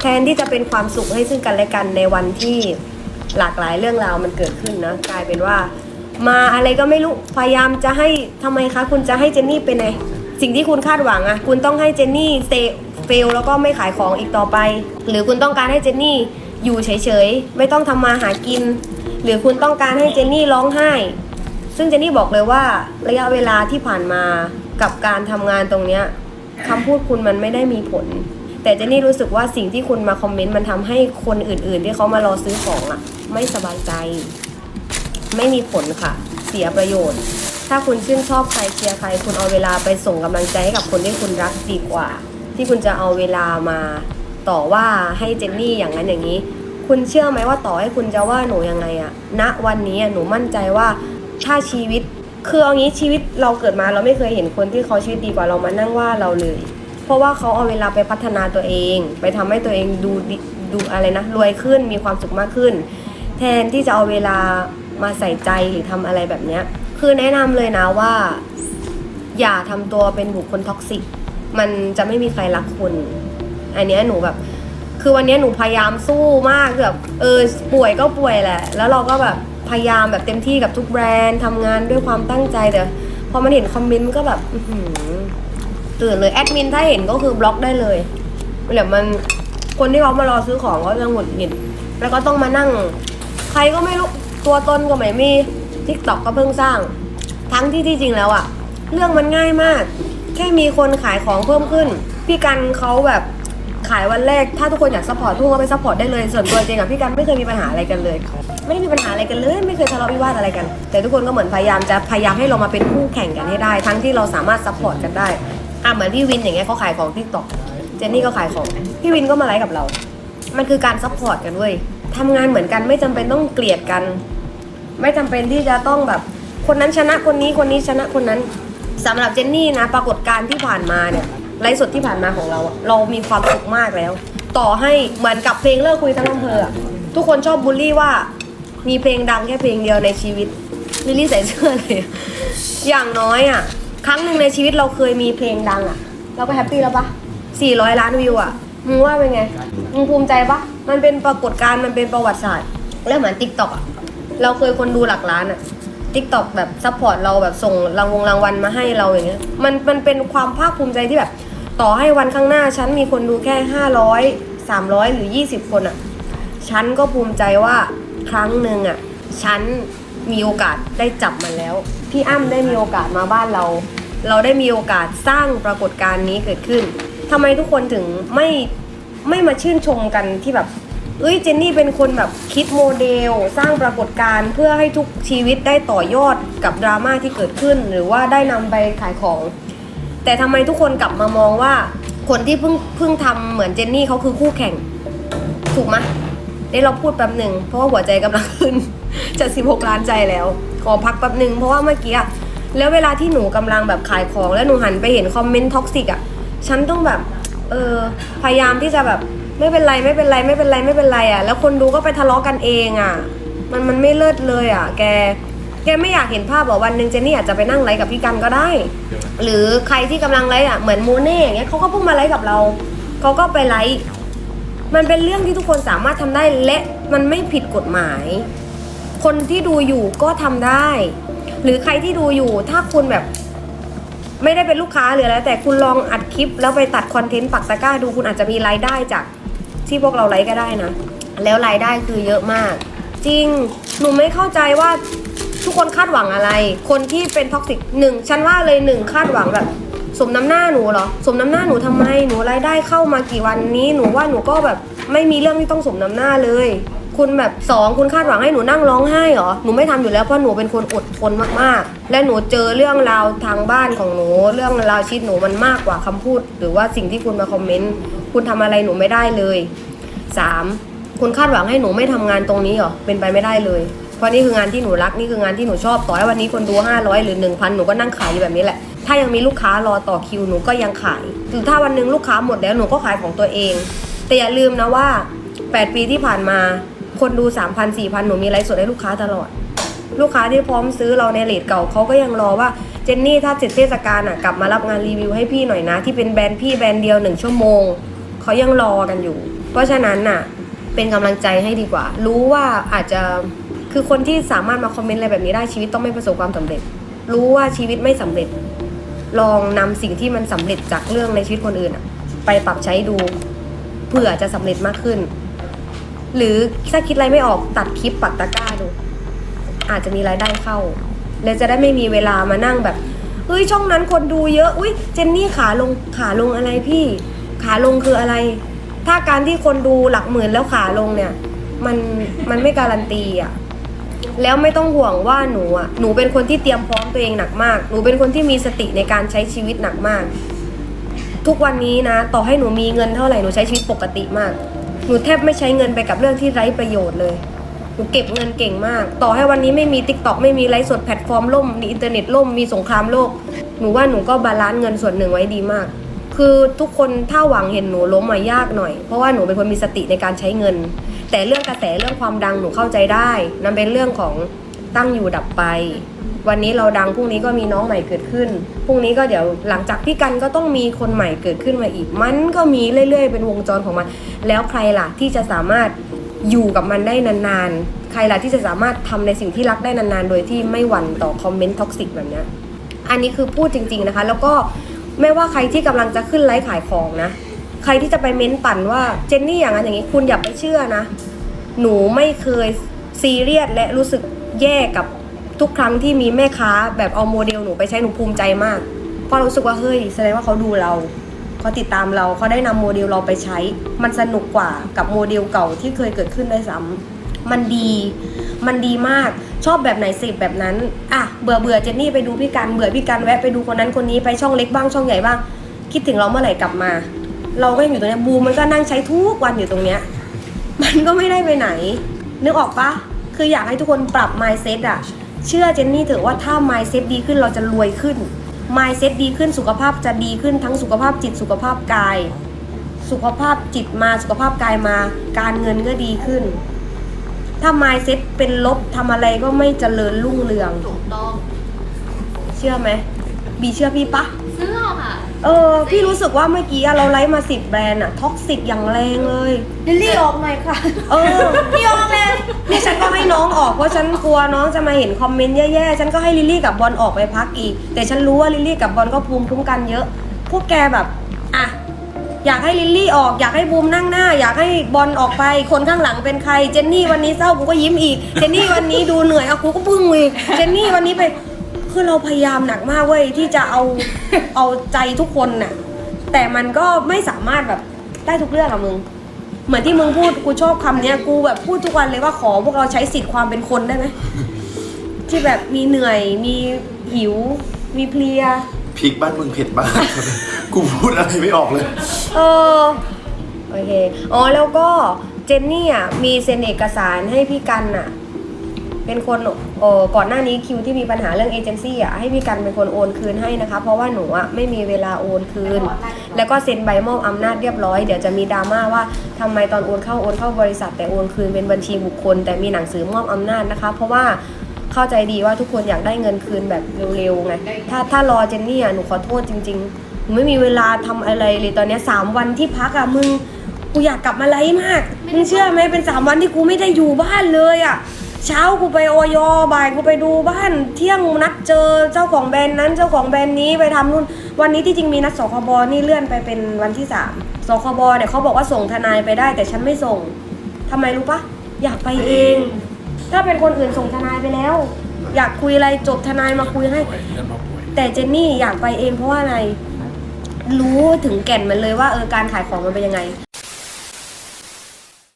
แทนที่จะเป็นความสุขให้ซึ่งกันและกันในวันที่หลากหลายเรื่องราวมันเกิดขึ้นนะกลายเป็นว่า มาอะไรก็ไม่รู้พยายามจะให้ทำไมคะคุณจะให้เจนนี่เป็นไงสิ่งที่คุณคาดหวังอะคุณต้องให้เจนนี่เซเฟลแล้วก็ไม่ขายของอีกต่อไป หรือคุณต้องการให้เจนนี่อยู่เฉยๆไม่ต้องทำมาหากิน หรือคุณต้องการให้เจนนี่ร้องไห้ ซึ่งเจนนี่บอกเลยว่าระยะเวลาที่ผ่านมากับการทำงานตรงเนี้ยคำพูดคุณมันไม่ได้มีผล แต่เจนนี่รู้สึกว่าสิ่งที่คุณมาคอมเมนต์มันทำให้คนอื่น ๆ ที่เขามารอซื้อของอะไม่สบายใจ ไม่มีผลค่ะ เสียประโยชน์ ถ้าคุณชื่นชอบใครเชียร์ใคร คุณเอาเวลาไปส่งกำลังใจให้กับคนที่คุณรักดีกว่า ที่คุณจะเอาเวลามาต่อว่าให้เจนนี่อย่างนั้นอย่างนี้ คุณเชื่อไหมว่าต่อให้คุณจะว่าหนูยังไงอะณวันนี้หนูมั่นใจว่าถ้าชีวิตคือเอางี้ชีวิตเราเกิดมาเราไม่เคยเห็นคนที่เขาชีวิตดีกว่าเรามานั่งว่าเราเลย เพราะว่าเขาเอาเวลาไปพัฒนาตัวเอง ไปทำให้ตัวเองดูดูอะไรนะรวยขึ้นมีความสุขมากขึ้น แทนที่จะเอาเวลามาใส่ใจหรือทำอะไรแบบเนี้ยคือแนะนำเลยนะว่า อย่าทำตัวเป็นบุคคลท็อกซิกมันจะไม่มีใครรักคุณอันนี้หนูแบบ คือวันนี้หนูพยายามสู้มากแบบเออป่วยก็ป่วยแหละ แล้วเราก็แบบพยายามแบบเต็มที่กับทุกแบรนด์ทำงานด้วยความตั้งใจแต่พอมันเห็นคอมเมนต์มันก็แบบ ตื่นเลยแอดมินถ้าเห็นก็คือบล็อกได้เลยเดี๋ยวมันคนที่เขามารอซื้อของก็จะหงุดหงิดแล้วก็ต้องมานั่ง ใครก็ไม่รู้ตัวตนก็ไม่มีทิกตอกก็เพิ่งสร้าง ทั้งที่ที่จริงแล้วอะเรื่องมันง่ายมาก แค่มีคนขายของเพิ่มขึ้น พี่กันเขาแบบขายวันแรก ถ้าทุกคนอยากซัพพอร์ตทุกคนก็ไปซัพพอร์ตได้เลย ส่วนตัวจริงอะพี่กันไม่เคยมีปัญหาอะไรกันเลย ไม่ได้มีปัญหาอะไรกันเลย ไม่เคยทะเลาะวิวาทอะไรกัน แต่ทุกคนก็เหมือนพยายามจะพยายามให้เรามาเป็นคู่แข่งกันให้ได้ ทั้งที่เราสามารถซัพพอร์ตกันได้ อะเหมือนพี่วินอย่างเงี้ยเขาขายของทิกตอกเจนนี่ก็ขายของ พี่วินก็มาไลฟ์กับเรา มันคือการซัพพอร์ตกันเว้ยทำงานเหมือนกันไม่จำเป็นต้องเกลียดกัน ไม่จำเป็นที่จะต้องแบบ คนนั้นชนะคนนี้คนนี้ชนะคนนั้นสำหรับเจนนี่นะ ปรากฏการณ์ที่ผ่านมาเนี่ยไลฟ์สดที่ผ่านมาของเราอะเรามีความสุขมากแล้ว ต่อให้เหมือนกับเพลงเลิกคุยทั้งอำเภออะทุกคนชอบบูลลี่ว่ามีเพลงดังแค่เพลงเดียวในชีวิตลิลลี่ใส่เสื้อเลยอะอย่างน้อยอะ ครั้งหนึ่งในชีวิตเราเคยมีเพลงดังอะเราก็แฮปปี้แล้วปะ400 ล้านวิวอะมึงว่าเป็นไงมึงภูมิใจปะมันเป็นปรากฏการณ์มันเป็นประวัติศาสตร์แล้วเหมือนติ๊กต็อกอะเราเคยคนดูหลักล้านอะทิกตอกแบบซัพพอร์ตเราแบบส่งรางวงรางวัลมาให้เราอย่างเงี้ยมันมันเป็นความภาคภูมิใจที่แบบ ต่อให้วันข้างหน้าฉันมีคนดูแค่ห้าร้อยสามร้อยหรือยี่สิบคนอะฉันก็ภูมิใจว่าครั้งหนึ่งอะฉันมีโอกาสได้จับมันแล้ว พี่อ้ำได้มีโอกาสมาบ้านเรา เราได้มีโอกาสสร้างปรากฏการณ์นี้เกิดขึ้นทำไมทุกคนถึงไม่ไม่มาชื่นชมกันที่แบบเอ้ยเจนนี่เป็นคนแบบคิดโมเดล สร้างปรากฏการณ์เพื่อให้ทุกชีวิตได้ต่อยอดกับดราม่าที่เกิดขึ้น หรือว่าได้นำไปขายของ แต่ทำไมทุกคนกลับมามองว่าคนที่เพิ่งเพิ่งทำเหมือนเจนนี่เขาคือคู่แข่ง ถูกไหมเดี๋ยวเราพูดแป๊บหนึ่งเพราะว่าหัวใจกำลังขึ้นจะ16ล้านใจแล้ว ขอพักแป๊บหนึ่งเพราะว่าเมื่อกี้อะแล้วเวลาที่หนูกำลังแบบขายของ แล้วหนูหันไปเห็นคอมเมนต์ท็อกซิกอะฉันต้องแบบเออพยายามที่จะแบบไม่เป็นไรไม่เป็นไรไม่เป็นไรไม่เป็นไรอะแล้วคนดูก็ไปทะเลาะกันเองอะมันมันไม่เลิศเลยอะแกแกไม่อยากเห็นภาพบอกวันหนึ่งเจนนี่อาจจะไปนั่งไลฟ์กับพี่กันก็ได้ หรือใครที่กำลังไลฟ์อะเหมือนโมเน่อย่างเงี้ยเขาก็เพิ่งมาไลฟ์กับเราเขาก็ไปไลฟ์มันเป็นเรื่องที่ทุกคนสามารถทำได้และมันไม่ผิดกฎหมาย คนที่ดูอยู่ก็ทำได้ หรือใครที่ดูอยู่ถ้าคุณแบบ ไม่ได้เป็นลูกค้าหรืออะไรแต่คุณลองอัดคลิป แล้วไปตัดคอนเทนต์ปักตะกร้าดูคุณอาจจะมีรายได้จากที่พวกเราไลฟ์ก็ได้นะ แล้วรายได้คือเยอะมาก จริงหนูไม่เข้าใจว่าทุกคนคาดหวังอะไร คนที่เป็นท็อกซิกหนึ่งฉันว่าเลยหนึ่งคาดหวังแบบ สมน้ำหน้าหนูเหรอ สมน้ำหน้าหนูทำไมหนูรายได้เข้ามากี่วันนี้หนูว่าหนูก็แบบไม่มีเรื่องที่ต้องสมน้ำหน้าเลย คุณแบบสองคุณคาดหวังให้หนูนั่งร้องไห้เหรอหนูไม่ทำอยู่แล้วเพราะหนูเป็นคนอดทนมากๆ และหนูเจอเรื่องราวทางบ้านของหนู เรื่องราวชีวิตหนูมันมากกว่าคำพูด หรือว่าสิ่งที่คุณมาคอมเมนต์คุณทำอะไรหนูไม่ได้เลยสามคุณคาดหวังให้หนูไม่ทำงานตรงนี้เหรอเป็นไปไม่ได้เลยเพราะนี่คืองานที่หนูรักนี่คืองานที่หนูชอบต่อให้วันนี้คนดู 500 หรือ 1,000 หนูก็นั่งขายอยู่แบบนี้แหละ ถ้ายังมีลูกค้ารอต่อคิวหนูก็ยังขายหรือถ้าวันนึงลูกค้าหมดแล้วหนูก็ขายของตัวเอง แต่อย่าลืมนะว่า 8 ปีที่ผ่านมา คนดู3,000 4,000หนูมีไลฟ์สดให้ลูกค้าตลอด ลูกค้าที่พร้อมซื้อเราในเลทเก่าเขาก็ยังรอว่าเจนนี่ถ้าเสร็จเทศกาลอะกลับมารับงานรีวิวให้พี่หน่อยนะ ที่เป็นแบรนด์พี่แบรนด์เดียวหนึ่งชั่วโมงเขายังรอกันอยู่ เพราะฉะนั้นน่ะเป็นกำลังใจให้ดีกว่า รู้ว่าอาจจะคือคนที่สามารถมาคอมเมนต์อะไรแบบนี้ได้ชีวิตต้องไม่ประสบความสำเร็จ รู้ว่าชีวิตไม่สำเร็จ ลองนำสิ่งที่มันสำเร็จจากเรื่องในชีวิตคนอื่นอะไปปรับใช้ดู เผื่อจะสำเร็จมากขึ้น หรือถ้าคิดอะไรไม่ออกตัดคลิปปัดตะกร้าดู อาจจะมีรายได้เข้าเลยจะได้ไม่มีเวลามานั่งแบบเฮ้ยช่องนั้นคนดูเยอะอุ้ยเจนนี่ขาลงขาลงอะไรพี่ ขาลงคืออะไร ถ้าการที่คนดูหลักหมื่นแล้วขาลงเนี่ยมันมันไม่การันตีอะแล้วไม่ต้องห่วงว่าหนูอะหนูเป็นคนที่เตรียมพร้อมตัวเองหนักมาก หนูเป็นคนที่มีสติในการใช้ชีวิตหนักมาก ทุกวันนี้นะ ต่อให้หนูมีเงินเท่าไหร่หนูใช้ชีวิตปกติมาก หนูแทบไม่ใช้เงินไปกับเรื่องที่ไร้ประโยชน์เลย หนูเก็บเงินเก่งมาก ต่อให้วันนี้ไม่มีติ๊กต็อกไม่มีไลฟ์สดแพลตฟอร์มล่มมีอินเทอร์เน็ตล่มมีสงครามโลก หนูว่าหนูก็บาลานซ์เงินส่วนหนึ่งไว้ดีมาก คือทุกคนถ้าหวังเห็นหนูล้มมายากหน่อย เพราะว่าหนูเป็นคนมีสติในการใช้เงิน แต่เรื่องกระแสเรื่องความดังหนูเข้าใจได้นั่นเป็นเรื่องของ ตั้งอยู่ดับไป วันนี้เราดังพรุ่งนี้ก็มีน้องใหม่เกิดขึ้นพรุ่งนี้ก็เดี๋ยวหลังจากพี่กันก็ต้องมีคนใหม่เกิดขึ้นมาอีก มันก็มีเรื่อยๆ เป็นวงจรของมัน แล้วใครล่ะที่จะสามารถอยู่กับมันได้นานๆ ใครล่ะที่จะสามารถทำในสิ่งที่รักได้นานๆ โดยที่ไม่หวั่นต่อคอมเมนต์ท็อกซิกแบบนี้อันนี้คือพูดจริง ๆนะคะ แล้วก็ไม่ว่าใครที่กำลังจะขึ้นไลฟ์ขายของนะ ใครที่จะไปเม้นปั่นว่าเจนนี่อย่างนั้นอย่างนี้คุณอย่าไปเชื่อนะ หนูไม่เคยซีเรียสและรู้สึก แย่กับทุกครั้งที่มีแม่ค้าแบบเอาโมเดลหนูไปใช้หนูภูมิใจมาก เพราะรู้สึกว่าเฮ้ยแสดงว่าเขาดูเราเขาติดตามเราเขาได้นำโมเดลเราไปใช้ มันสนุกกว่ากับโมเดลเก่าที่เคยเกิดขึ้นได้วยซ้ำมันดี มันดีมากชอบแบบไหนเสพแบบนั้นอะเบื่อเบื่อเจนนี่ไปดูพี่กันเบื่อพี่กันแวะไปดูคนนั้นคนนี้ไปช่องเล็กบ้างช่องใหญ่บ้าง คิดถึงเราเมื่อไหร่กลับมา เราก็ยังอยู่ตรงนี้บูมมันก็นั่งใช้ทุกวันอยู่ตรงเนี้ยมันก็ไม่ได้ไปไหน นึกออกปะ คืออยากให้ทุกคนปรับ mindset อะเชื่อเจนนี่เถอะว่าถ้า mindset ดีขึ้นเราจะรวยขึ้น mindset ดีขึ้นสุขภาพจะดีขึ้นทั้งสุขภาพจิตสุขภาพกาย สุขภาพจิตมาสุขภาพกายมา การเงินก็ดีขึ้น ถ้า mindset เป็นลบทำอะไรก็ไม่เจริญรุ่งเรือง ถูกต้อง เชื่อไหมบีเชื่อพี่ปะ เสื้อค่ะเออพี่รู้สึกว่าเมื่อกี้อะเราไลฟ์มาสิบแบรนด์อะท็อกซิกอย่างแรงเลยลิลลี่ออกหน่อยค่ะ เออ พี่ออกเลย นี่ฉันก็ให้น้องออกเพราะฉันกลัวน้องจะมาเห็นคอมเมนต์แย่ๆ ฉันก็ให้ลิลลี่กับบอลออกไปพักอีก แต่ฉันรู้ว่าลิลลี่กับบอลก็ภูมิคุ้มกันเยอะ พวกแกแบบอะอยากให้ลิลลี่ออกอยากให้บูมนั่งหน้า อยากให้บอลออกไป คนข้างหลังเป็นใครเจนนี่วันนี้เศร้ากูก็ยิ้มอีกเจนนี่วันนี้ดูเหนื่อยเอากูก็พึ่งอีกเจนนี่วันนี้ไป คือเราพยายามหนักมากเว้ยที่จะเอาเอาใจทุกคนน่ะ แต่มันก็ไม่สามารถแบบได้ทุกเรื่องอะมึง เหมือนที่มึงพูดกูชอบคำเนี้ยกูแบบพูดทุกวันเลยว่าขอพวกเราใช้สิทธิ์ความเป็นคนได้ไหมที่แบบมีเหนื่อยมีหิว มีเพลียพริกบ้านมึงเผ็ดมาก กูพูดอะไรไม่ออกเลย เออโอเค อ๋อแล้วก็เจนนี่อะมีเซ็นเอกสารให้พี่กันอะ เป็นคนเออก่อนหน้านี้คิวที่มีปัญหาเรื่องเอเจนซี่อะให้พี่กันเป็นคนโอนคืนให้นะคะ เพราะว่าหนูอะไม่มีเวลาโอนคืน แล้วก็เซ็นใบมอบอำนาจเรียบร้อย เดี๋ยวจะมีดราม่าว่าทำไมตอนโอนเข้าโอนเข้าบริษัท แต่โอนคืนเป็นบัญชีบุคคล แต่มีหนังสือมอบอำนาจนะคะ เพราะว่าเข้าใจดีว่าทุกคนอยากได้เงินคืนแบบเร็วๆไงถ้าถ้ารอเจนนี่อะหนูขอโทษจริงๆหนูไม่มีเวลาทำอะไรเลยตอนนี้สามวันที่พักอะมึงกูอยากกลับมาไลฟ์มาก มึงเชื่อไหมเป็นสามวันที่กูไม่ได้อยู่บ้านเลยอะ เช้ากูไปออยบ่ายกูไปดูบ้านเที่ยงนัดเจอเจ้าของแบรนด์นั้นเจ้าของแบรนด์นี้ไปทำนู่น วันนี้ที่จริงมีนัดสคบนี่เลื่อนไปเป็นวันที่สามสคบเนี่ยเขาบอกว่าส่งทนายไปได้ แต่ฉันไม่ส่งทำไมรู้ปะอยากไปเอง ถ้าเป็นคนอื่นส่งทนายไปแล้ว อยากคุยอะไรจบทนายมาคุยให้แต่เจนนี่อยากไปเองเพราะว่าอะไร รู้ถึงแก่นมันเลยว่าเออการขายของมันเป็นยังไง